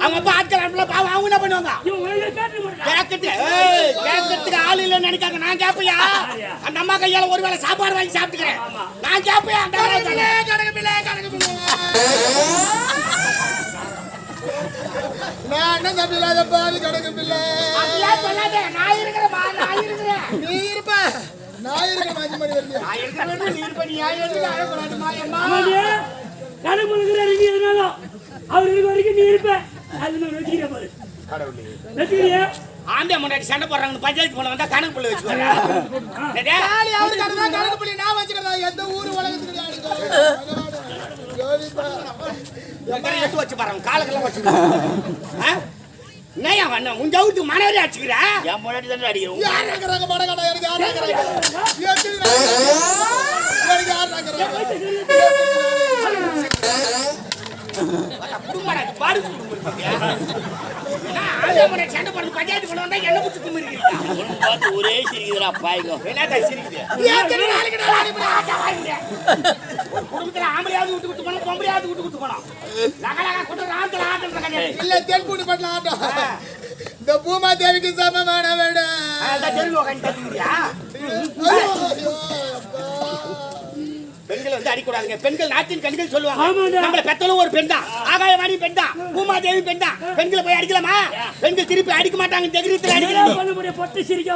அவங்க அப்பா ஆட்கள் பாவம் அவங்க என்ன பண்ணுவாங்க? கேட்கறதுக்கு ஆள் இல்லைன்னு நினைக்காங்க நான் கேப்பையா? அந்த அம்மா கையால ஒருவேளை சாப்பாடு வாங்கி சாப்பிட்டுக்கிறேன். நான் நான் என்ன தம்பி இல்லாத பிள்ளை. நான் இருக்கிறேன். நீ இருப்ப. அவர் இருக்க வரைக்கும் நீ இருப்ப. அது நான் வச்சுக்கிறேன் பாரு வச்சுக்கிறியா ஆம்பே முன்னாடி சண்டை போடுறாங்கன்னு பஞ்சாயத்து போன வந்தா கணக்கு பிள்ளை வச்சுக்கோங்க. கணக்கு பிள்ளை நான் வச்சுக்கிறதா எந்த ஊர் உலகத்துக்கு எடுத்து வச்சு பாருங்க காலக்கெல்லாம் வச்சு என்னையா பண்ண உன் ஜவுத்து மனைவி அடிச்சுக்கிற என் முன்னாடி தானே அடிக்கிறோம் யார் இருக்கிறாங்க மடகாடா எனக்கு யார் இருக்கிறாங்க எனக்கு யார் இருக்கிறாங்க ஒரே சிரிக்குதுடா பாய்க்கும் என்னடா சிரிக்குது? குடும்பத்துல ஆம்பளையாவது விட்டு விட்டு போனோம் பொம்பளையாவது விட்டு விட்டு போனோம். லகலகா கொண்டு ராத்துல ஆட்டம் இல்ல தென்பூடி பட்டல ஆட்டம் இந்த பூமா தேவிக்கு சமமான வேட அதான் தெருவில் உட்காந்து கத்துக்கிறியா பெண்கள் வந்து அடிக்கூடாதுங்க. பெண்கள் நாட்டின் கண்கள் சொல்லுவாங்க. நம்மள பெத்தலும் ஒரு பெண் தான் ஆகாயவாணி பெண் தான் பூமாதேவி பெண் தான் பெண்களை போய் அடிக்கலாமா? பெண்கள் திருப்பி அடிக்க மாட்டாங்க. தைரியத்தில் அடிக்கிறாங்க பண்ண முடியும்? பொட்டு சிரிக்க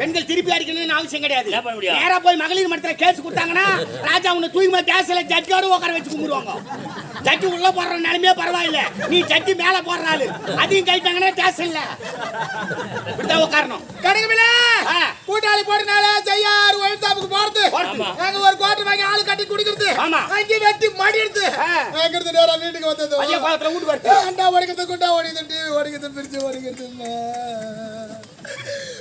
பெண்கள் திருப்பி அடிக்கணும்னு அவசியம் கிடையாது? நேரா போய் மகளிர் மன்றத்துல கேஸ் கொடுத்தாங்கன்னா ராஜா உன்னை தூய்மை கேஸ்ல ஜட்ஜோட உட்கார வச்சு கும்பிடுவாங்க. ஜட்டி உள்ள போடுற நிலைமையே பரவாயில்ல. நீ ஜட்டி மேல போடுற ஆளு. அதையும் கைட்டாங்கன்னா இல்ல. இப்படிதான் உட்காரணும். கணக்கு ஆ. கூட்டாளி போறனால செய்யாறு ஒழித்தாப்புக்கு போறது. ஆமா. நாங்க ஒரு கோட்டை வாங்கி ஆளு கட்டி குடிக்கிறது. ஆமா. அங்கே வெட்டி மடி எடுத்து. ஆ. அங்கிருந்து நேரா வீட்டுக்கு வந்தது? பையன் குளத்துல வீட்டு வருது அண்டா உடைக்கிறது குண்டா உடைக்கிறது டிவி உடைக்கிறது பிரிச்சு உடைக்கிறது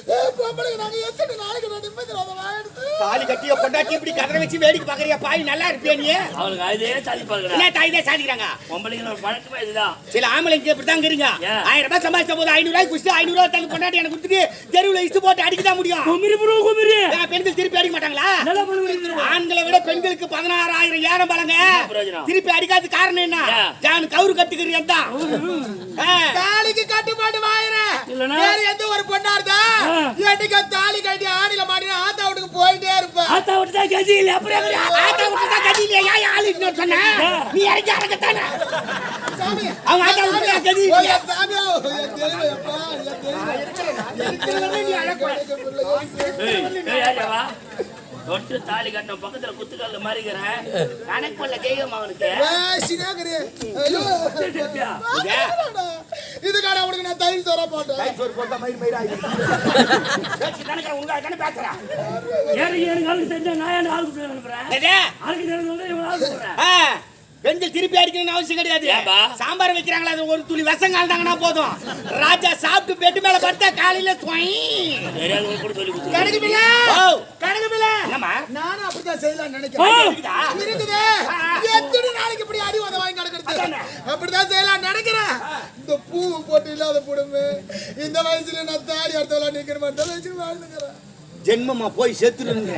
பொம்பளைக்கு நாங்க எத்தனை நாளைக்கு நான் நிம்மதி அதை வாங்கிடுது தாலி கட்டிய பொண்டாட்டி இப்படி கதற வச்சு வேடிக்கை பாக்குறியா பாய் நல்லா இருப்பியா நீ? அவளுக்கு அதே சாதிப்பாங்கடா என்ன தாய் தான் சாதிக்கிறாங்க? பொம்பளைங்களோட பழக்கமே இதுதான். சில ஆம்பளைங்க இப்படி தான் இருங்க? ஆயிரம் ரூபாய் சம்பாதிச்ச போது ஐநூறு ரூபாய் குடிச்சு ஐநூறு ரூபாய் தங்க பொண்டாட்டி எனக்கு கொடுத்துட்டு தெருவுல இஸ்து போட்டு அடிக்க தான் முடியும். குமிரி ப்ரோ குமிரி. பெண்கள் திருப்பி அடிக்க மாட்டாங்களா? ஆண்களை விட பெண்களுக்கு பதினாறாயிரம் ஏனம் பலங்க. பிரயோஜனம்? திருப்பி அடிக்காத காரணம் என்ன? ஜான் கவுரு கத்துக்கிறீங்க தான் தாலிக்கு கட்டுப்பாடு வாயிறேன்? வேற எந்த ஒரு பொண்ணா இருந்தா? தாலி கட்டி ஆணில மாட்டினா ஆத்தா வீட்டுக்கு போயிட்டே இருப்பேன். ஆத்தா விட்டு தான் கட்சி இல்லை அப்புறம்? ஆத்தா விட்டு தான் கதி ஏன் ஆளு இன்னொரு சொன்ன? நீ இறங்கி ஆத்தா விட்டு தான் கதி? தொட்டு தாலி கட்டின பக்கத்துல குத்துக்கல்ல மாறிக்கிறேன். கணக்கு பண்ணல அவனுக்கு. இதுக்கான அவனுக்கு நான் தயிர் சோறா போட்டேன். உங்க தானே பேசுறா? எனக்கு எனக்கு ஆளுக்கு தெரிஞ்ச நான் ஏன் ஆள் கூப்பிட்டு அனுப்புறேன்? ஆளுக்கு தெரிஞ்சவங்க இவங்க ஆள் கூப்பிடுறேன் ஆ, பெண்கள் திருப்பி அடிக்கணும்னு அவசியம் கிடையாது? சாம்பார் வைக்கிறாங்களா அது ஒரு துளி விஷம் கலந்தாங்கன்னா போதும். ராஜா சாப்பிட்டு பெட் மேல படுத்தா காலையில சுவை தெரியாதவங்க கூட சொல்லி கொடுத்துருவேன் கணக்கு பிள்ளை ஓ. கணக்கு பிள்ளை என்னம்மா? நானும் அப்படித்தான் செய்யலாம். நினைக்கிறேன். இருக்குதா? இருக்குது. எத்தனை நாளைக்கு இப்படி அடி வாங்கி கிடக்கிறது அப்படிதான் செய்யலாம் நினைக்கிறேன். இந்த பூ போட்டு இல்லாத புடுமை இந்த வயசுல நான் தாடி அடுத்தவளா நிக்கிற மாதிரி வயசுல வாழ்ந்துக்கிறேன். ஜென்மமா போய் செத்துருங்க.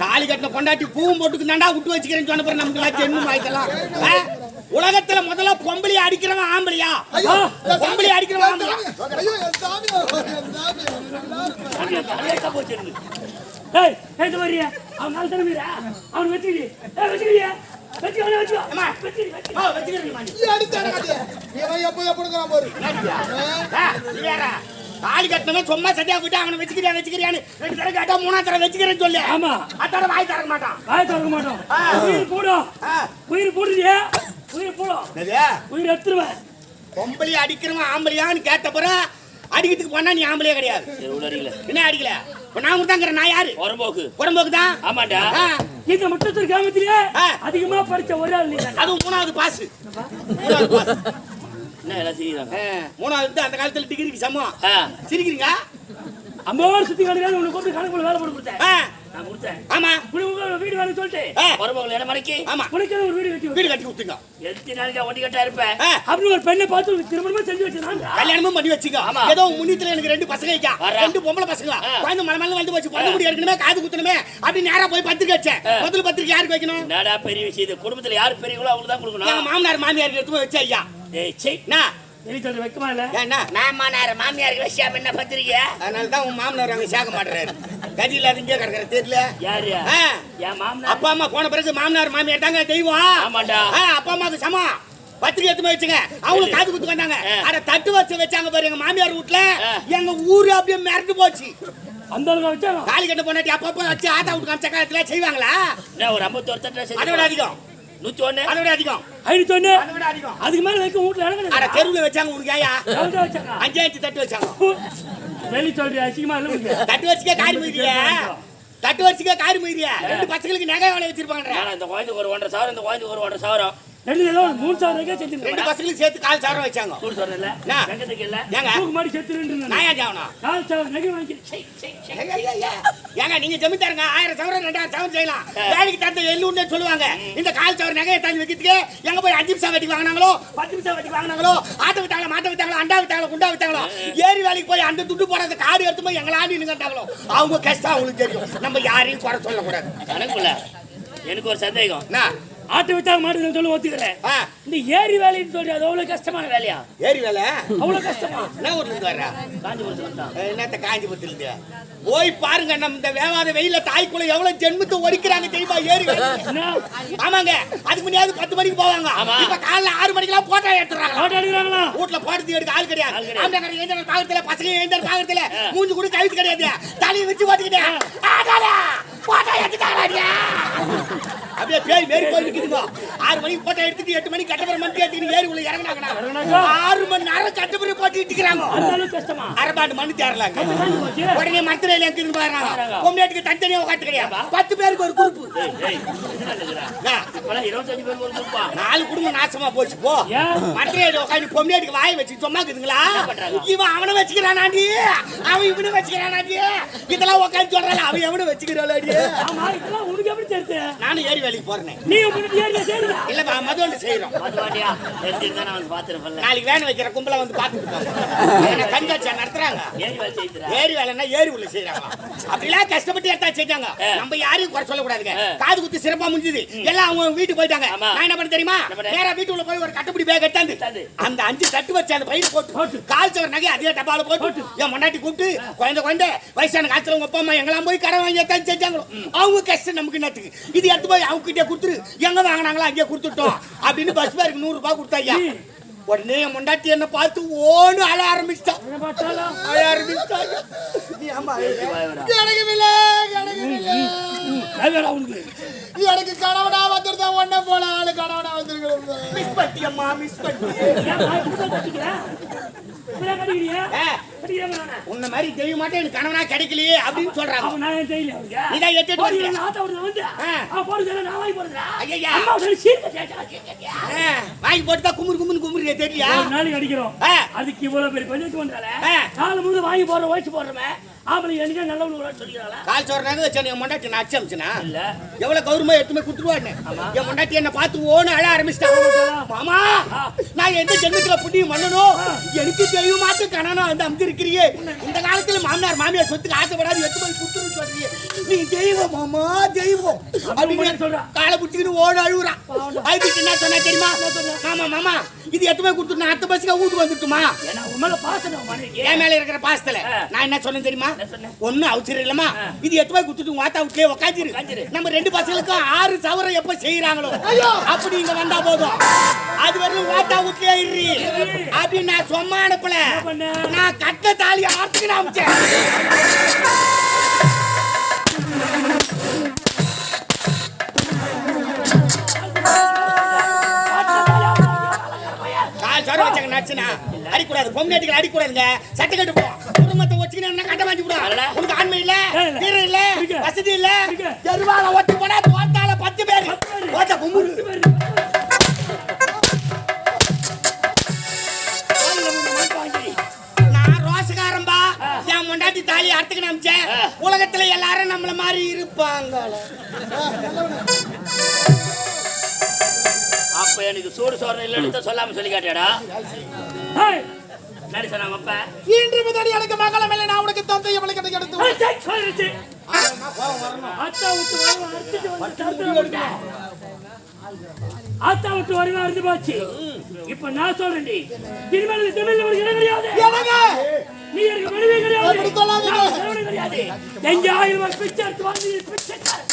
தாலி கட்டின பொண்டாட்டி பூவும் போட்டுக்கு தாண்டா விட்டு வச்சுக்கிறேன்னு சொன்ன பிறகு நமக்கு ஜென்மம் ஆயிக்கலாம் ஆ? உலகத்துல முதல்ல பொம்பளைய அடிக்கிறவன் ஆம்பளையா? ஐயோ பொம்பளைய அடிக்கிறவன் ஆம்பளையா. ஏய் ஏய் வரியா அவன் நாள் தலைமையா அவன் ஏய் அம்மா. வச்சுக்கிறேன். நீ எப்போ பாரு நீ வேற. தாலி கட்டினவன் சும்மா சட்டியா போயிட்டு அவனை வச்சுக்கிறியா வச்சுக்கிறியான்னு ரெண்டு தடவை கேட்டா மூணாவது தடவை வச்சுக்கிறேன்னு சொல்லு. ஆமா. அத்தோட வாய் திறக்க மாட்டான். வாய் திறக்க மாட்டோம் உயிர் போடும். உயிர் போடுறியா? உயிர் போடும்? உயிர் எடுத்துருவேன். பொம்பளைய அடிக்கிறவன் ஆம்பளையான்னு கேட்ட பிறகு அடிக்கிறதுக்கு போனா நீ ஆம்பளையே கிடையாது. என்ன அடிக்கல? இப்ப நான் தாங்கிற நான் யாரு? புறம்போக்கு புறம்போக்கு தான் ஆமாண்டா. ஆ, இந்த முட்டத்தூர் கிராமத்திலே ஆ. அதிகமா படிச்ச ஒரு ஆள் அதுவும் மூணாவது பாஸ். மூணாவது பாஸ். என்ன எல்லாம் ஆ, மூணாவது வந்து அந்த காலத்துல டிகிரிக்கு சமம். சிரிக்கிறீங்க? அம்மா சுத்தி கணக்கான உனக்கு கூப்பிட்டு கணக்கு வேலை போட்டு கொடுத்தேன். நான் கொடுத்தேன். ஆமா. உங்க வீடு வேணும் சொல்லிட்டு. மருமகள் இடம் மறைக்கி ஆமா. உனக்கு ஒரு வீடு கட்டி வீடு கட்டி கொடுத்துங்க. எத்தனை நாளைக்கு ஒண்டி கட்டா இருப்பேன். அப்படின்னு ஒரு பெண்ணை பார்த்து உனக்கு திருமணமா செஞ்சு வச்சிருந்தாங்க கல்யாணமும் பண்ணி வச்சுக்க. ஆமா. ஏதோ முன்னித்துல எனக்கு ரெண்டு பசங்க இருக்கா. ரெண்டு பொம்பளை பசங்க. குழந்தை மலை மலை வந்து போச்சு. குழந்தை முடி எடுக்கணுமே காது குத்தணுமே? அப்படி நேரா போய் பத்திரிக்கை வச்சேன் முதல்ல பத்திரிக்கை யாருக்கு வைக்கணும்? என்னடா பெரிய விஷயம் இது? குடும்பத்துல யார் பெரியவங்களோ அவங்களுக்கு தான் கொடுக்கணும். மாமனார் மாமியாருக்கு எடுத்து வச்ச ஐயா. ஏய் சே என்ன நீ சொல்ற வைக்கமா இல்ல? என்ன மாமனார் மாமியாருக்கு விஷயம் என்ன பத்திரிக்கை அதனால தான் உன் மாமனார் அங்க சேர்க்க மாட்டேறாரு. கதி இல்லாத இங்கே கிடக்குற தெரியல? யாரு? ஆ. என் மாமனார்? அப்பா அம்மா போன பிறகு மாமனார் மாமியார் தாங்க தெய்வம். ஆமாண்டா. ஆ, அப்பா அம்மாவுக்கு சமம். பத்திரிக்கை எடுத்து போய் வச்சுங்க. அவங்களுக்கு காது குத்து வந்தாங்க. அட தட்டு வச்சு வச்சாங்க பாரு எங்க மாமியார் வீட்டுல. எங்க ஊரு அப்படியே மிரண்டு போச்சு. அந்த வச்சாங்க காலி கட்ட பொண்டாட்டி அப்பப்போ வச்சு ஆத்தா விட்டு காமிச்ச காலத்துல செய்வாங்களா? ஒரு ஐம்பத்தோரு தட்டை அதை விட அதிகம். நூத்தி ஒண்ணு அதை விட அதிகம். ஐநூத்தி ஒண்ணு அதுக்கு மேல வைக்க வீட்டுல இடம் தெருவுல வச்சாங்க உனக்கு கிடையாது வச்சாங்க. அஞ்சாயிரத்து தட்டு வச்சாங்க. வெளி சொல்றியா அசிங்கமா இல்ல தட்டு வச்சுக்க காரி முயிறிய தட்டு வச்சுக்க காரி முயிறிய ரெண்டு பசங்களுக்கு நகை வேலை வச்சிருப்பாங்க இந்த குழந்தைக்கு ஒரு ஒன்றரை சவரம் இந்த குழந்தைக்கு ஒரு ஒன்றரை சவரம். ரெண்டு ஏதோ மூணு சவரம் வரைக்கும் ரெண்டு செஞ்சிருக்கேன் பசங்களுக்கு சேர்த்து கால் சாரம் வச்சாங்க. மூணு சவரம் இல்ல? வெங்கத்துக்கு இல்ல? ஏங்க? தூக்கு மாடி செத்து நான் ஏன் ஜாவணும் நாலு சவரம் நகை வாங்கி. ஏங்க நீங்க ஜமீன்தாருங்க. ஆயிரம் சவரம் ரெண்டாயிரம் சவரம் செய்யலாம். வேலைக்கு தந்த எள்ளுன்னு சொல்லுவாங்க. இந்த கால் சவர நகையை தள்ளி வைக்கிறதுக்கு எங்க போய் அஞ்சு நிமிஷம் வட்டி வாங்கினாங்களோ? பத்து நிமிஷம் வட்டி வாங்கினாங்களோ? ஆட்ட விட்டாங்களோ மாட்ட விட்டாங்களோ அண்டா விட்டாங்களோ குண்டா விட்டாங்களோ ஏரி வேலைக்கு போய் அந்த துட்டு போறது காடு எடுத்து போய் எங்களை ஆடி நின்றுட்டாங்களோ அவங்க கஷ்டம் அவங்களுக்கு தெரியும். நம்ம யாரையும் குறை சொல்லக்கூடாது. எனக்குள்ள எனக்கு ஒரு சந்தேகம். என்ன? ஆட்டு வித்தா மாட்டு சொல்லி ஒத்துக்கிறேன். இந்த ஏரி வேலைன்னு சொல்லி அது அவ்வளவு கஷ்டமான வேலையா? ஏரி வேலை? அவ்வளவு கஷ்டமா? என்ன ஊர்ல இருந்து வர்ற? காஞ்சிபுரத்துல வந்தான் என்னத்த காஞ்சிபுரத்துல இருந்து? போய் பாருங்க நம்ம இந்த வேவாத வெயில தாய்க்குள்ள எவ்வளவு ஜென்மத்தை ஒரிக்கிறாங்க தெரியுமா ஏரி ஆமாங்க அதுக்கு முன்னாடி பத்து மணிக்கு போவாங்க. இப்ப காலைல ஆறு மணிக்கெல்லாம் போட்டோ எடுத்துறாங்க ஆட்டோ எடுக்கிறாங்களா? வீட்டுல போடுறது எடுக்க ஆள் கிடையாது. கிடையாது. ஆம்பளை எழுந்தர் பாக்கத்துல பசங்க எழுந்தர் பாக்கத்துல மூஞ்சி கூட கழுத்து கிடையாது. தலையை வச்சு பாத்துக்கிட்டேன் போட்டோ எடுத்துட்டாங்க அப்படியே. பேய் மேரி போய் நிக்குதுங்க. ஆறு மணிக்கு போட்டோ எடுத்துட்டு எட்டு மணிக்கு கட்டபுரம் மந்தி எடுத்துட்டு ஏரி உள்ள இறங்கினாங்க. ஆறு மணி நேரம் கட்டபுரம் போட்டு கஷ்டமா அரபாண்டு மண்ணு தேரலாங்க உடனே மரத்துல இருக்குது பாருங்க. பொம்மையாட்டுக்கு தனித்தனியா உட்காந்து கிடையாது. பத்து பேருக்கு ஒரு குரூப் ஏய், ஏய், என்ன நினைக்கிறா? இப்பெல்லாம் இருபத்தஞ்சு பேருக்கு ஒரு குரூப்பா? நாலு குடும்பம் நாசமா போச்சு போ? மற்ற உட்காந்து பொம்மையாட்டுக்கு வாய் வச்சு சும்மா இருக்குதுங்களா? இவன் அவனை வச்சுக்கிறானாண்டி. அவன் இவனை வச்சுக்கிறானாண்டி. இதெல்லாம் உட்காந்து சொல்றான் அவன் எவனை வச்சுக்கிறாளாடி ஆமா, இதெல்லாம் உனக்கு எப்படி தெரியுது? நானும் ஏரி வேலைக்கு போறேன் நீ முன்னாடி ஏரியா செய்யல. இல்ல மதுவண்டு செய்யறோம் மதுவாண்டியா? தெரிஞ்சிருந்தா நான் வந்து. நாளைக்கு வேன் வைக்கிற கும்பல வந்து பாத்துட்டு கண்காட்சியா நடத்துறாங்க ஏரி வேலை செய்துடா. ஏரி வேலைன்னா ஏரி உள்ள செய்யறாங்க அப்படிலாம் கஷ்டப்பட்டு எடுத்தா செஞ்சாங்க. நம்ம யாரையும் குறை சொல்லக்கூடாதுங்க ஆ. காது குத்து சிறப்பா முடிஞ்சது எல்லாம் அவங்க வீட்டுக்கு போயிட்டாங்க. நான் என்ன பண்ண தெரியுமா? நேரா வீட்டுக்குள்ள போய் ஒரு கட்டுப்படி பேக் எடுத்தாந்து. அந்த அஞ்சு தட்டு வச்சு அந்த பையில போட்டு. போட்டு கால் சவர் நகை அதே டப்பால போட்டு என் முன்னாடி கூப்பிட்டு குழந்தை குழந்தை வயசான காலத்துல உங்க அப்பா அம்மா எங்கெல்லாம் போய் கடன் வாங்கி எடுத்தாந்து செஞ்சாங்களோ அவங்க கஷ்டம் நமக்கு என்னத்துக்கு? இது எடுத்து போய் அவங்க கிட்டே கொடுத்துரு. எங்க வாங்கினாங்களோ அங்கேயே கொடுத்துட்டோம். அப்படின்னு பஸ் பேருக்கு நூறு ரூபாய் கொடுத்தாய்யா உடனே என் முண்டாட்டி என்ன பார்த்து ஓன்னு அழ ஆரம்பிச்சிட்டான் அழ ஆரம்பிச்சிட்டாங்க. கிடைக்கவில்லை கிடைக்கவில்லை. உனக்கு. எனக்கு கணவனா வந்திருந்தா ஒன்ன போல ஆளு கணவனா வந்திருக்கிறோம் மிஸ் பண்ணியம்மா மிஸ் பண்ணி உன்ன மாதிரி தெய்வ மாட்டே எனக்கு கணவனா கிடைக்கலையே அப்படின்னு சொல்றாங்க. தெரியல? நீதான் எட்டு வாங்கி வாங்கி போட்டுதான் குமுறு குமுறு குமுறு தெரியலையா ஒரு நாளைக்கு அடிக்கிறோம். அதுக்கு இவ்வளவு பெரிய பஞ்சாயத்து ஆ. காலம் முழுது வாங்கி போடுற வயசு போடுறமே. ஆம்பளை என்னைக்கா நல்லவனு சொல்லிக்கிறாளா? கால் சொல்றாங்க வச்சு என் முண்டாட்டி நான் அச்சமிச்சுனா இல்ல. எவ்வளவு கௌரவமா எடுத்துமே குடுத்துருவான்னு. என் முண்டாட்டி என்ன பார்த்து ஓன்னு அழ ஆரம்பிச்சிட்டாங்க மாமா நான் எந்த ஜென்மத்துல புண்ணியம் பண்ணணும் எனக்கு தெய்வ மாட்டு கணனா வந்து அமுத்திருக்கிறியே இந்த காலத்துல மாமனார் மாமியார் சொத்துக்கு ஆசைப்படாது எடுத்து போய் குடுத்துரு சொல்றீங்க நீ தெய்வம் மாமா தெய்வம். அப்படின்னு சொல்றா. காலை பிடிச்சிக்கிட்டு ஓட அழுகுறான் அதுக்கு என்ன சொன்னா தெரியுமா? மாமா மாமா இது போய் கொடுத்துட்டு நான் அடுத்த பஸ்ஸுக்கு வீட்டுக்கு வந்துட்டுமா நான் என் மேல இருக்கிற பாசத்துல. நான் என்ன சொன்னேன் தெரியுமா? ஒண்ணு அவசரம் இல்லமா. இது எட்டு போய் குத்துட்டு வாத்தா உக்காஞ்சிரு. உக்காஞ்சிரு. நம்ம ரெண்டு பசங்களுக்கும் ஆறு சவரம் எப்ப செய்யறாங்களோ அப்படி இங்க வந்தா போதும். அது வரையும் வாத்தா விட்டுலயே இரு. அப்படி நான் சும்மா அனுப்பல? நான் கட்ட தாலி ஆத்துக்கு அமைச்சேன். நச்சுனா அடிக்கூடாது. பொம்னாட்டிகள் அடிக்கூடாதுங்க. சட்டை கட்டு போ. குடும்பத்தை வச்சுக்கினா கட்ட விடும் அதெல்ல. உனக்கு ஆண்மை இல்ல? வீரம் இல்ல. வசதி இல்ல. தெருவால ஒட்டி போனா தோட்டால பத்து பேர். ஓட்ட கும்புரு நான் ரோசக்காரம்பா. என் முண்டாட்டி தாலி அறுத்துக்கு நம்பிச்ச உலகத்துல எல்லாரும் நம்மள மாதிரி இருப்பாங்க அப்ப எனக்கு சூடு சோறு இல்லைன்னு சொல்லாம சொல்லி காட்டியாடா. என்னடி சொன்னாங்க அப்ப? இன்று முதல் எனக்கு மகளம் இல்லை. நான் உனக்கு தந்தை அவளுக்கு எனக்கு எடுத்து. ஆத்தா விட்டு. ஆத்தா விட்டு வருவா அறுந்து போச்சு. இப்ப நான் சொல்றேன்டி. இனிமேல் இந்த தமிழ்ல ஒரு இடம் கிடையாது. நீ எனக்கு வெளியே கிடையாது. கிடையாது. எங்க ஆயிரம் பிச்சை எடுத்து வந்து பிச்சைக்காரன்.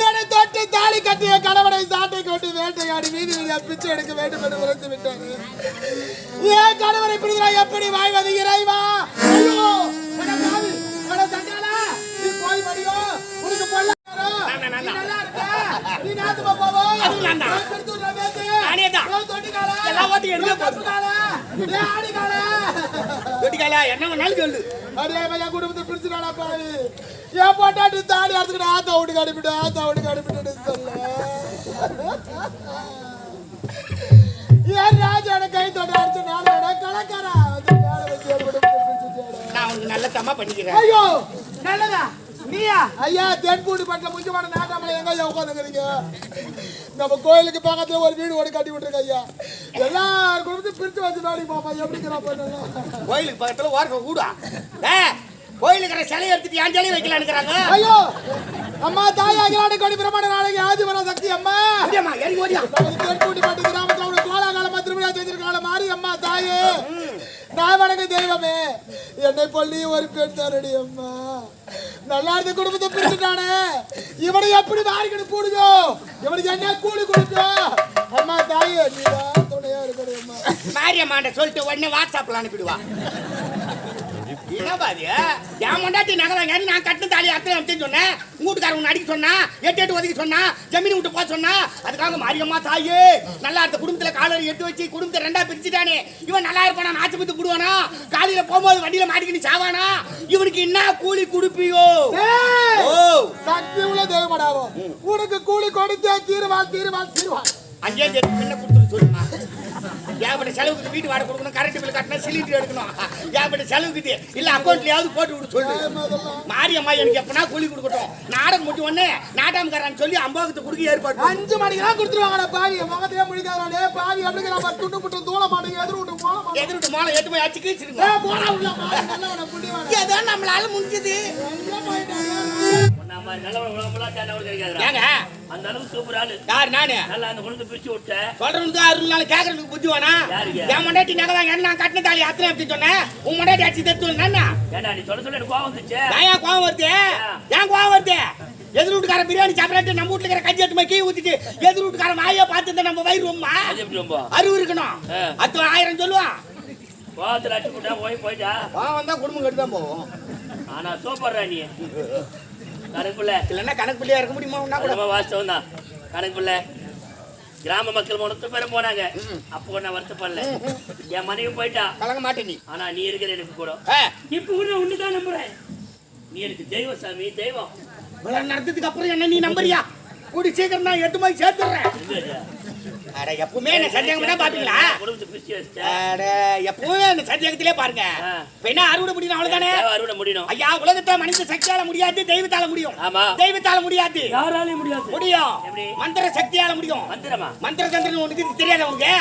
என்னை தொட்டு தாலி கட்டிய கணவனை சாட்டை கொண்டு வேட்டையாடி வீதி வீதியா பிச்சை எடுக்க வேண்டும் என்று உரைத்து விட்டாரு. ஏன் கணவனை பிடிக்கிறா எப்படி வாழ்வது இறைவா? ஐயோ நீ நாத்துமா? அதுவும் நான் தான். நான் கெடுத்து விடுற பேத்து. நானே தான். ஏன் தொட்டிக்கால? எல்லா ஓட்டையும் எடுக்க ஏன்? ஏன் ஆடிக்கால? வெட்டிக்காலா என்ன வேணாலும் சொல்லு. அடே என் குடும்பத்தை பிரிச்சுடாடா பாவி. என் பொண்டாட்டி தாடி அறுத்துக்கிட்டு ஆத்தா வீட்டுக்கு அனுப்பிட்டு ஆத்தா வீட்டுக்கு அனுப்பிட்டு சொல்ல. ஏன் ராஜாட கை தொட்டு அடிச்சு நானோட கலக்காரா வந்து மேல வச்சு என் குடும்பத்தை பிரிச்சுட்டாடா. நான் உனக்கு நல்ல தம்மா பண்ணிக்கிறேன். ஐயோ! நல்லதா? நீயா? ஐயா தென்பூடி பட்டில முக்கியமான நாட்டாமலை எங்க உட்காந்துக்கிறீங்க? நம்ம கோயிலுக்கு பக்கத்துல ஒரு வீடு ஓடி கட்டி விட்டுருக்க ஐயா. எல்லார் குடும்பத்தையும் பிரிச்சு வச்சு வேலைக்கு போப்பா எப்படிங்கிறா பண்ணலாம் கோயிலுக்கு பக்கத்துல ஓரத்தை கூடா கோயிலுக்கு சிலையை எடுத்துட்டு என் சிலையை வைக்கலான்னுக்குறாங்க ஐயோ அம்மா தாய் அகிலாண்டு கொடி பிரமாண நாளைக்கு ஆதிவர சக்தி அம்மா. ஓடியாம்மா இறங்கி ஓடியா தென்கூட்டி பாட்டு கிராமத்துல ஒரு கோலாகாலமா திருவிழா செஞ்சிருக்காங்க மாறி அம்மா தாயே. நான் வணக்க தெய்வமே. என்னை பள்ளி ஒரு பெண் தரடி அம்மா. நல்லா இருந்த குடும்பத்தை பிரிச்சுட்டானே. இவனை எப்படி வாரிக்கிட்டு கூடுதோ இவனுக்கு என்ன கூலி கொடுத்தோ அம்மா தாயே நீதான் துணையா இருக்கணும் அம்மா. மாரியம்மாண்ட சொல்லிட்டு உடனே வாட்ஸ்அப்ல அனுப்பிடுவா. என்ன பாதி என் முண்டாட்டி நகராங்க நான் கட்டின தாலி அத்தனை அனுப்பிச்சு சொன்னேன். வீட்டுக்காரன் உன்னை அடிக்க சொன்னா எட்டு எட்டு ஒதுக்கி சொன்னா ஜமீன் விட்டு போக சொன்னா அதுக்காக மாரியம்மா தாயே நல்லா இருந்த குடும்பத்துல காலர் எடுத்து வச்சு குடும்பத்தை ரெண்டா பிரிச்சுட்டானே. இவன் நல்லா இருப்பானா நாச்சு பத்து போடுவானா? காலையில போகும்போது வண்டியில மாட்டிக்கிட்டு சாவானா? இவனுக்கு என்ன கூலி கொடுப்பியோ? சக்தி உள்ள தெய்வமடாவோ உனக்கு கூலி கொடுத்தே தீருவாள் தீருவாள் தீருவாள். தேதி பின்ன ஏகப்பட்ட செலவுக்கு வீட்டு வாடகை கொடுக்கணும் கரண்ட் பில் கட்டணும் சிலிண்டர் எடுக்கணும். ஏகப்பட்ட செலவுக்கு இல்ல அக்கௌண்ட்லயாவது போட்டு விட்டு சொல்லு. மாரியம்மா எனக்கு எப்பனா கூலி கொடுக்கட்டும். நாடகம் முடிஞ்ச உடனே நாட்டாமக்காரன் சொல்லி அம்பாவத்தை கொடுக்க ஏற்பாடு. அஞ்சு மணிக்கு தான் கொடுத்துருவாங்கடா பாவி. முகத்தையே முடிக்காதே பாவி. அப்படிங்கிற மாதிரி துண்டு புட்டு தூள மாட்டேங்க எதிர் விட்டு போல மாட்டேங்க. எதிர்ட்டு மோளை எடுத்து போய் உள்ள பாவி நல்லவன புண்ணியவான ஏதோ நம்மளால முடிஞ்சது. அந்த அளவுக்கு சூப்பர் ஆளு. யார் நானு? நல்லா அந்த குழந்தை பிரிச்சு விட்ட. சொல்றது அருள் நாள் கேக்குறதுக்கு புத்தி வேணா? என் மண்டாட்டி நகை நான் கட்டின தாலி அத்தனை அப்படின்னு சொன்னேன். உன் மண்டாட்டி அடிச்சு தத்து என்ன? ஏண்டா நீ சொல்ல சொல்ல கோவம் வந்துச்சு நான் ஏன் கோவம் வருது? ஏன் கோவம் வருது? எதிர் வீட்டுக்கார பிரியாணி சாப்பிடாட்டு நம்ம வீட்டுல இருக்கிற கஞ்சி எடுத்து கீ ஊத்திட்டு எதிர் வீட்டுக்கார வாயை பார்த்து நம்ம வயிறு ரொம்ப? அறிவு இருக்கணும். ஆ. அத்து ஆயிரம் சொல்லுவான். கோவத்துல அடிச்சு போட்டா போய் போயிட்டா? கோவம் வந்தா குடும்பம் கெட்டு தான் போவோம் ஆனா சூப்பர்ரா நீ. கணக்கு பிள்ளை இல்லைன்னா கணக்கு பிள்ளையா இருக்க முடியுமா? கூட. வாஸ்தவம் தான். கணக்கு பிள்ளை கிராம மக்கள் மொத்த பேரும் போனாங்க. அப்போ நான் வருத்தப்படல. என் மனைவி போயிட்டா. கலங்க மாட்டே நீ. ஆனா நீ இருக்கிற எனக்கு கூட. இப்ப கூட ஒண்ணுதான் நம்புறேன். நீ எனக்கு தெய்வம் சாமி தெய்வம். இவ்வளவு நடந்ததுக்கு அப்புறம் என்ன நீ நம்புறியா? கூடி சீக்கிரம் நான் எட்டு போய் சேர்த்துறேன்? அட எப்பவுமே என்ன சந்தேகம் பண்ணா பாப்பீங்களா? அட எப்பவுமே என்ன சந்தேகத்திலே பாருங்க. என்ன அறுவடை முடியும் அவ்வளவுதானே? அறுவடை முடியணும்? ஐயா உலகத்துல மனித சக்தியால முடியாது தெய்வத்தால முடியும். ஆமா. தெய்வத்தால முடியாது. யாராலையும் முடியாது. முடியும். எப்படி? மந்திர சக்தியால முடியும். மந்திரமா? மந்திர சந்திரன் உனக்கு தெரியாத உனக்கு?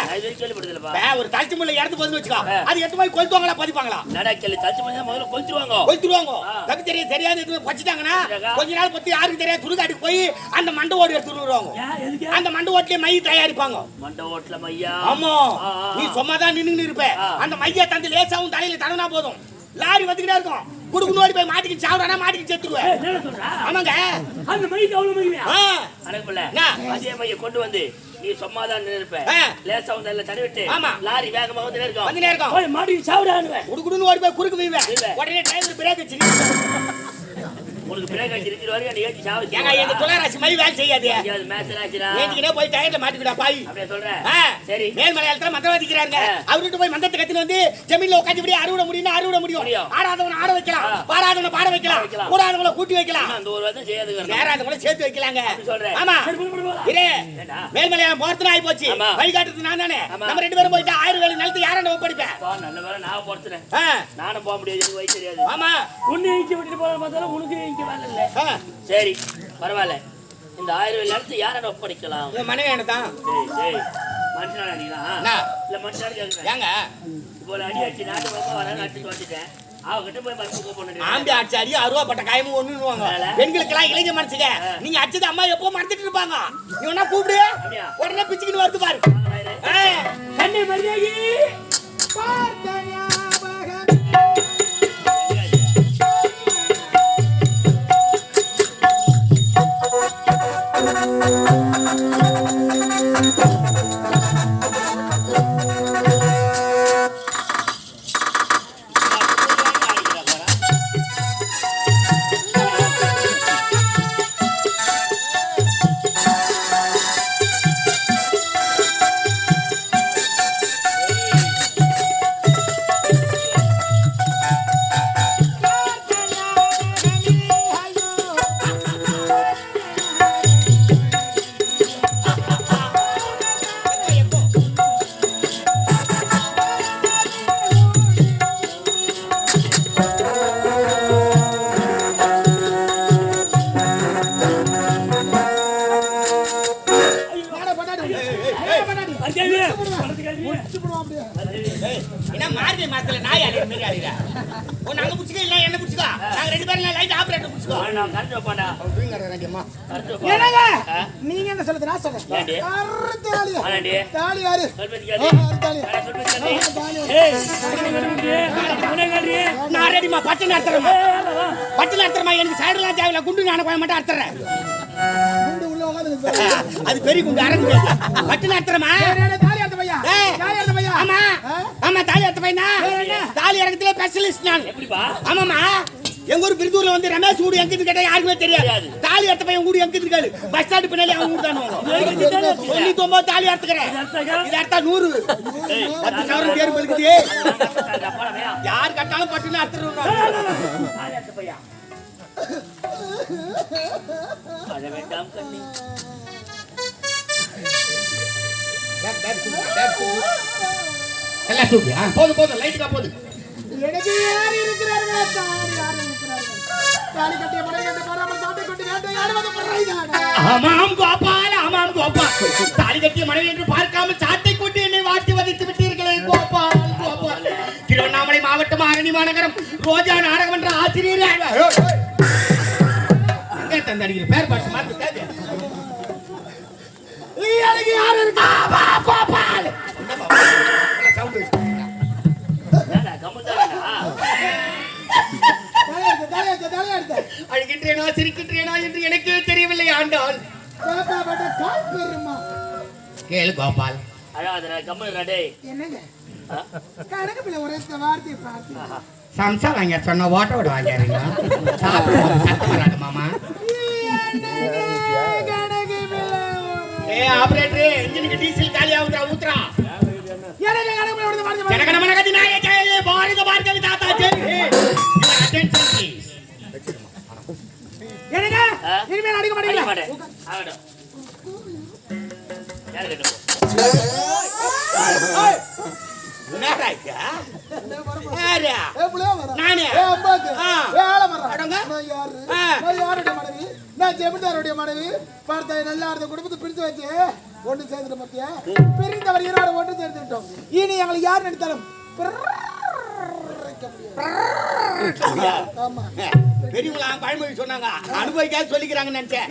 ஒரு தாழ்ச்சி முள்ள இறந்து போதுன்னு வச்சுக்கோ. அது எட்டு போய் கொளுத்துவாங்களா பதிப்பாங்களா? நடா கேள்வி தச்சு பண்ணி தான் முதல்ல கொளுத்துருவாங்க. கொளுத்துருவாங்க. தப்பி தெரிய தெரியாது எதுவும் வச்சுட்டாங்கன்னா சரிக்கா. கொஞ்ச நாள் பத்தி யாருக்கு தெரியாது சுடுகாட்டுக்கு போய் அந்த மண்டை ஓடு எதுக்கு? அந்த மண்டை ஓட்டிலே மை தயாரிப்பாங்க. மண்டை ஓட்டல மையா. ஆமா. நீ ஆ. சும்மா தான் நின்னு இருப்ப. அந்த மைய தந்து லேசாவும் தலையில தடனா போதும். லாரி வந்துகிட்டே இருக்கும். குடுக்கு நோடி போய் மாட்டிக்கிட்டு சாப்பிடானா மாட்டிக்கிட்டு செத்துருவேன் ஆமாங்க. அந்த மைக்கு அவ்வளவு என்ன? அதே மைய கொண்டு வந்து நீ சும்மாதான் நினைப்ப. லேசா வந்து எல்லாம் தடவிட்டு ஆமா. லாரி வேகமா வந்து நிற்கும் வந்துனே இருக்கும். போய் மாடி சாப்பிடானுவேன் குடுக்குடுன்னு ஓடி போய் குறுக்கு வீழ்வேன். உடனே டிரைவர் பிரேக் வச்சு அந்த ஏற்றி ஏங்க எங்க துளாராசி மாதிரி வேலை செய்யாது ஆச்சுடா ஏஞ்சிக்கிட்டே போய் டயர்ல மாட்டிக்கிடா பாய் அப்படியே சொல்றேன் சரி மேல் மலையாளத்துல மந்திரவாதிக்கிறாங்க ஆ. அவர்கிட்ட போய் மந்திரத்தை கத்துன்னு வந்து ஜமீன்ல உட்காந்து இப்படி அறுவடை முடியும் அறுவடை முடியும். ஆடாதவன ஆட வைக்கலாம். பாடாதவன பாட வைக்கலாம். கூடாதவங்கள கூட்டி வைக்கலாம் அந்த ஒரு வருஷம் செய்யாது சேர்த்து வைக்கலாங்க சொல்றேன். ஆமா. இரு? மேல்மலையாளம் போறதுன்னு ஆகி போச்சு. வழிகாட்டுறது நான் தானே. நம்ம ரெண்டு பேரும் போயிட்டு ஆயிரம் வேலை நிலத்து யாரை ஒப்படைப்பேன் நல்ல வேலை நான் பொறுத்துறேன். நானும் போக முடியாது எனக்கு வயசு தெரியாது ஆமா. உன்னை இங்க விட்டுட்டு போற பார்த்தாலும் உனக்கு இங்க வேலை இல்லை. சரி பரவாயில்ல. இந்த ஆயிரம் யாரை ஒப்படைக்கலாம்? மனைவி என்னதான் டேய் டேய் மனுஷனா என்ன? இல்ல மனுஷனா ஏங்க? இப்போ அடி அடிச்சு நாட்டு பக்கம் வர நட்டு வந்துட்டேன். அருவாப்பட்ட காயமும் ஒண்ணுவாங்க வேலை. பெண்களுக்கெல்லாம் இளைஞ மனசுங்க. நீங்க அடிச்சது அம்மா எப்போ மறந்துட்டு இருப்பாங்க? வேணா கூப்பிடு? உடனே பிச்சுக்கின்னு வருது பாரு. ஆ. கண்ணை என்ன மார்கழி மாசத்துல நாய் அடிக்கிற மாதிரி அடிக்கிற ஒன்னு அங்க புடிச்சுக்க இல்ல என்ன புடிச்சுக்கோ? நாங்க ரெண்டு பேரும் லைட் ஆபரேட்டர் புடிச்சுக்கோ. நான் என்னங்க? நீங்க என்ன சொல்லுது சொல்றேன். தாலி? யாரு? தாலி? ஏய், ரெடிமா பட்டு நடத்துறேன். பட்டு எனக்கு சைடுலாம் தேவையில்ல. குண்டு நான போய் மட்டும் அறுத்துறேன். குண்டு உள்ள உட்கார்ந்து அது பெரிய குண்டு அரங்கு பட்டு நடத்துறமா ஆமா? ஆமா தாலி அறுத்த பையனா தாலி இறக்கத்துல ஸ்பெஷலிஸ்ட் நான். எப்படிப்பா? ஆமாமா எங்க ஊர் பிரிதூர்ல வந்து ரமேஷ் வீடு எங்க கேட்டா யாருக்குமே தெரியாது. தாலி அறுத்த பையன் வீடு எங்க இருக்காரு பஸ் ஸ்டாண்ட் பின்னாடி அவங்க வீடு தான் தொண்ணூத்தி ஒன்பது தாலி அறுத்துக்கிறேன்? இது அறுத்தா நூறு. பத்து சவரம் பேர் பழுக்குது யார் கட்டாலும் பட்டுன்னு பையா அழ வேண்டாம் கண்ணி. எல்லாம் தூக்கி ஆ, போதும் போதும். லைட்டுக்கா போதும். எனக்கு யார் இருக்கிறார்கள்? யார் இருக்கிறார்கள்? தாலி கட்டிய மலை கட்ட சாட்டை கொண்டு ஆமாம் கோபால் ஆமாம் கோபால் தாலி கட்டிய மனைவி என்று பார்க்காமல் சாட்டை கொண்டு என்னை வாட்டி வதைத்து விட்டீர்களே கோபால் கோபால். திருவண்ணாமலை மாவட்டம் ஆரணி மாநகரம். ரோஜா நாடகம் என்ற ஆசிரியர். தந்தடிக்கிற பேர் பாட்டு மாத்து தேவை எனக்கு யார் இருக்கா? கோபால். அழுகின்றேனா சிரிக்கின்றேனா என்று எனக்கு தெரியவில்லை ஆண்டாள். கேளு கோபால். அழாதடா கம்முடா டேய் என்னங்க? கணக்கு பிள்ளை ஒரே வார்த்தையை பார்த்து. சம்சா வாங்க சொன்ன ஓட்ட விட வாங்கிறீங்க சத்தம் வராது மாமா. ஏ ஆபரேட்டர் இன்ஜினுக்கு டீசல் காலி ஆகுதா ஊத்துறா. எனக்கு கணக்கு தாத்தா ஜெய் அட்டென்ஷன் ப்ளீஸ் என்னங்க? ஆ? இனிமேல் அடிக்க மாட்டீங்களா? ஆகட்டும். யாரு கேட்டு என்னடா இது யாரு ஏ புள்ளையா வர நானே. ஏ அம்மாக்கு ஆ. ஏ ஆள வர அடங்க. நான் யாரு ஆ. நான் யாருடைய மனைவி நான் ஜெமிதாருடைய மனைவி? பார்த்த நல்லா இருந்த குடும்பத்தை பிரிச்சு வச்சு ஒன்று சேர்ந்துட்டு மத்திய பிரிந்தவர் இருவரை ஒன்று சேர்ந்து விட்டோம் இனி எங்களை யார் நினைத்தாலும் பிறக்க முடியாது. ஆமா. பெரியவங்களா பழமொழி சொன்னாங்க. அனுபவிக்காத சொல்லிக்கிறாங்கன்னு நினைச்சேன்.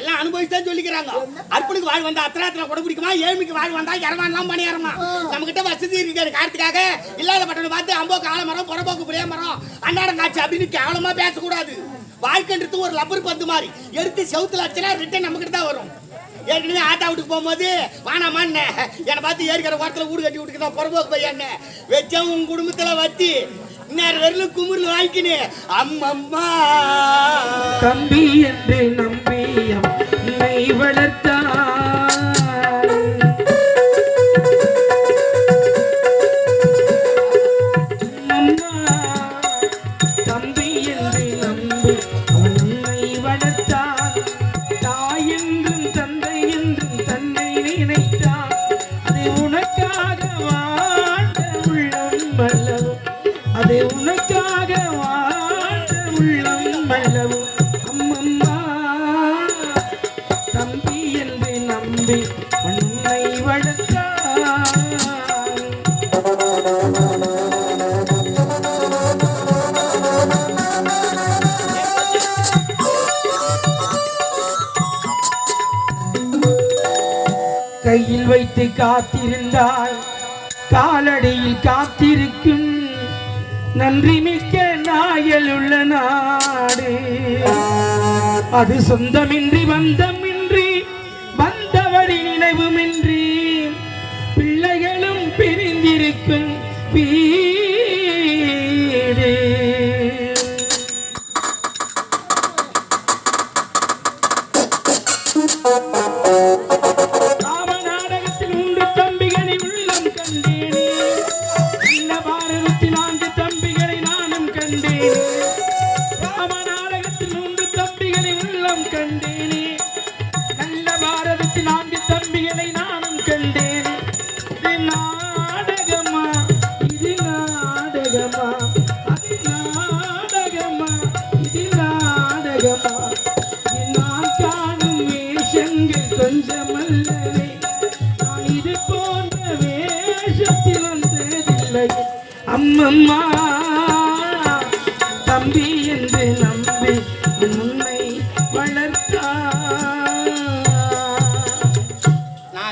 எல்லாம் அனுபவிச்சுதான் சொல்லிக்கிறாங்க. அற்புனுக்கு வாழ் வந்தா அத்திராத்திர கூட பிடிக்குமா ஏழ்மைக்கு வாழ் வந்தா இரவான்லாம் பணியாரமா? நம்ம கிட்ட வசதி இருக்காது. காரணத்துக்காக இல்லாத பட்டனை பார்த்து அம்போக்கு ஆலமரம் புறம்போக்கு புளிய மரம் அன்னாடம் காட்சி அப்படின்னு கேவலமா பேசக்கூடாது. வாழ்க்கைன்றது ஒரு லப்பர் பந்து மாதிரி. எடுத்து செவுத்துல அடிச்சா ரிட்டர்ன் நம்ம தான் வரும். ஏற்கனவே ஆட்டா வீட்டுக்கு போகும்போது வானாமான்னு என்னை பார்த்து ஏற்கிற வாரத்தில் வீடு கட்டி விட்டுக்கு தான் புறம்போக்கு பையன் வச்சா உன் குடும்பத்தில் வத்தி இன்னொரு வரலும் குமுறில் வாங்கிக்கினு. அம்மம்மா. தம்பி என்று நம்ப வைத்து காத்திருந்தால் காலடியில் காத்திருக்கும் நன்றி மிக்க நாயல் உள்ள நாடு. அது சொந்தமின்றி பந்தமின்றி வந்தவழி நினைவுமின்றி பிள்ளைகளும் பிரிந்திருக்கும் வீடு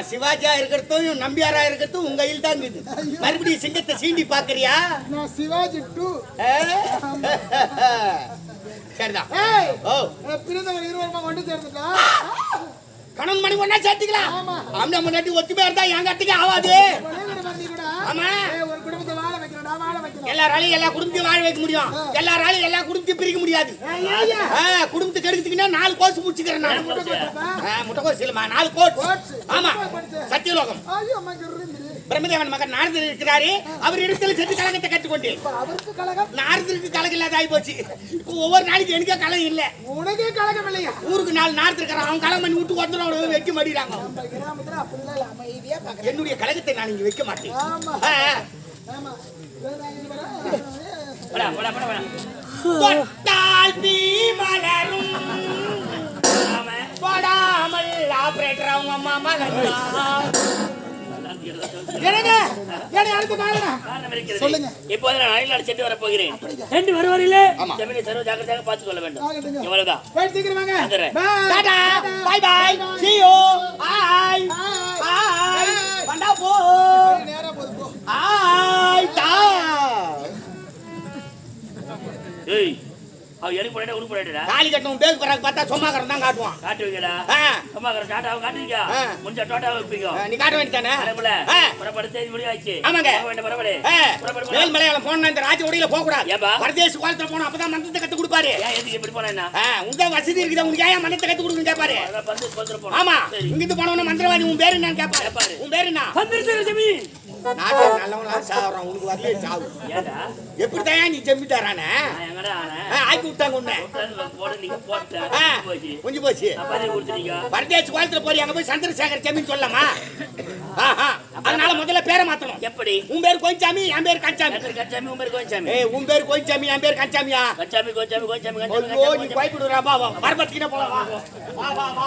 சிவாஜியா இருக்கிறதும் நம்பியாரா இருக்கிறதும் உங்க கையில் தான் இருக்குது மறுபடியும் சிங்கத்தை சீண்டி பாக்குறியா? நான் சிவாஜி டூ? சரிதான். ஓ. பிறந்தவர் இருவருமா கொண்டு சேர்ந்துட்டா? கணவன் மணி ஒண்ணா சேர்த்துக்கலாம். ஆமா. முன்னாடி ஒத்துமையா இருந்தா என் கட்டுக்கு ஆகாது ஆமா. ஏய், ஒரு குடும்பத்தை வாழ வைக்கிறடா வாழ வைக்கிறோம் எல்லாராலையும் எல்லா குடும்பத்தையும் வாழ வைக்க முடியும். எல்லாராலையும் எல்லா குடும்பத்தையும் பிரிக்க முடியாது. குடும்பத்தை கெடுக்கிறதுக்குன்னா நாலு கோர்ஸ் முடிச்சுக்கிறேன் நான். முட்டைக்கோஸ் இல்லம்மா நாலு கோர்ஸ். கோர்ஸ். ஆமா? சத்தியலோகம். பிரம்மதேவன் மகன் நாரதர் இருக்கிறாரு. அவர் இடத்துல செத்து அவருக்கு கழகம் நாரதருக்கு கலகம் இல்லாத ஆகி போச்சு. இப்போ ஒவ்வொரு நாளைக்கு எனக்கே கலகம் இல்ல. உனக்கே கழகம் இல்லையா? ஊருக்கு நாலு நாரதர் இருக்கிறான் அவன் கலகம் பண்ணி விட்டு ஒருத்தர் அவனை வைக்க மாட்டேங்கிறாங்க. என்னுடைய கலகத்தை நான் இங்க வைக்க மாட்டேன் ஆமா ஆ, ஆமா வேற இங்க வர. போடா போடா போடா போடா தொட்டால் தீ மலரும். போடாமல் ஆபரேட்டர் அவங்க அம்மா மலர்ந்தா. சொல்லுங்க. இப்போது நான் அயல் அடிச்சிட்டு வரப் போகிறேன் ரெண்டு வருவாரிலே? ஜமீனை சர்வ ஜாக்கிரதையாக பார்த்துக் கொள்ள வேண்டும். சீக்கிரம். Tata. Bye bye hi hi போ. நேரா போது போ. ஹாய் ஏய் அவ எலி போடா உரு போடாடா தாலி கட்டணும் பார்த்தா தான் காட்டுவான். காட்டு வைக்கடா. ஆ, அம்மா கர டாட்டாவை காட்டுவீங்க. முடிஞ்ச டாட்டாவை வைப்பீங்க. நீ காட்ட வேண்டியதானே. புறப்பட செய்தி முடிவாச்சு ஆமாங்க. புறப்படு. ஏ, புறப்படு மேல் மலையாளம் போனா இந்த ராஜ உடையில போக கூடாது? பரதேசி காலத்துல போனா அப்பதான் மந்திரத்தை கத்து கொடுப்பாரு. எதுக்கு இப்படி போனா உங்க வசதி இருக்குதா? உனக்கு ஏன் மந்திரத்தை கத்து பந்து போனோம் ஆமா. சரி. இங்க இருந்து போனவன மந்திரவாதி உன் பேரு என்னன்னு கேட்பாரு. உன் பேரு என்ன? ஜமீன் நாட்டை நல்லவங்களா சாவுறான் உனக்கு வரலையே சாவு. ஏடா எப்படிதான் நீ ஆனே? ஆக்கி விட்டாங்க உன்னை. ஆ, போச்சு. பரதேசி காலத்துல போய் அங்க போய் சந்திரசேகர் ஜமீன் சொல்லலாமா. அதனால முதல்ல பேரை மாத்தணும். எப்படி? உன் பேர் கோயிச்சாமி என் பேர் கச்சாமி கச்சா- கச்சாமி உமர் கோச்சாமி ஏய் உன் பேர் கோயிச்சாமி என் பேர் கோச்சாமி கோச்சாமி கச்சாமி ஐயோ நீ கச்சாமி பயப்படுறா வா வா. வரபத்தின போலாம் வா. வா வா வா.